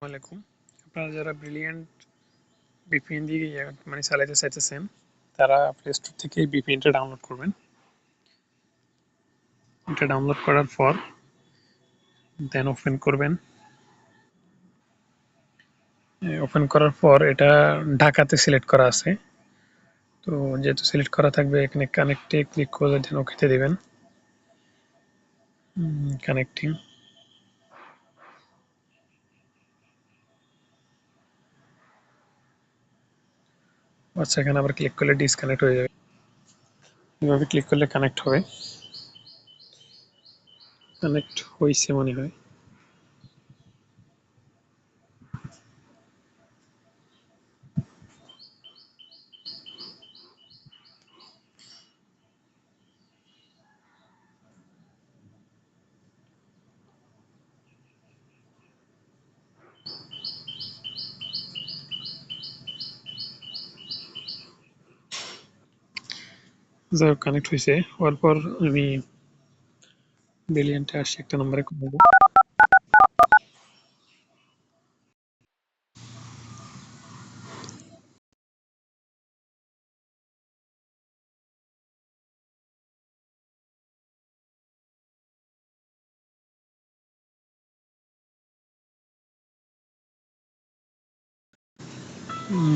আলাইকুম। আপনারা যারা ব্রিলিয়ান্ট বিপিএন দিয়ে ইয়ে- মানে চালাইতে চাইতেছেন, তারা প্লে স্টোর থেকে বিপিএনটা ডাউনলোড করবেন। এটা ডাউনলোড করার পর দেন ওপেন করবেন। ওপেন করার পর এটা ঢাকাতে সিলেক্ট করা আছে। তো যেহেতু সিলেক্ট করা থাকবে, এখানে কানেক্টে ক্লিক করলে দেন ওকেতে দেবেন। কানেক্টিং আচ্ছা এখানে আবার ক্লিক করলে ডিসকানেক্ট হয়ে যাবে। এভাবে ক্লিক করলে কানেক্ট হবে। কানেক্ট হয়েছে মনে হয়। যাই হোক কানেক্ট হয়েছে হওয়ার পর আমি ব্রিলিয়ান্টে আসছি একটা নম্বরে করব।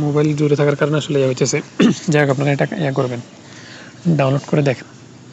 মোবাইল দূরে থাকার কারণে আসলে ইয়ে হইতেছে। যাই হোক, আপনারা এটা ইয়ে করবেন। ডাউনলোড করে দেখেন।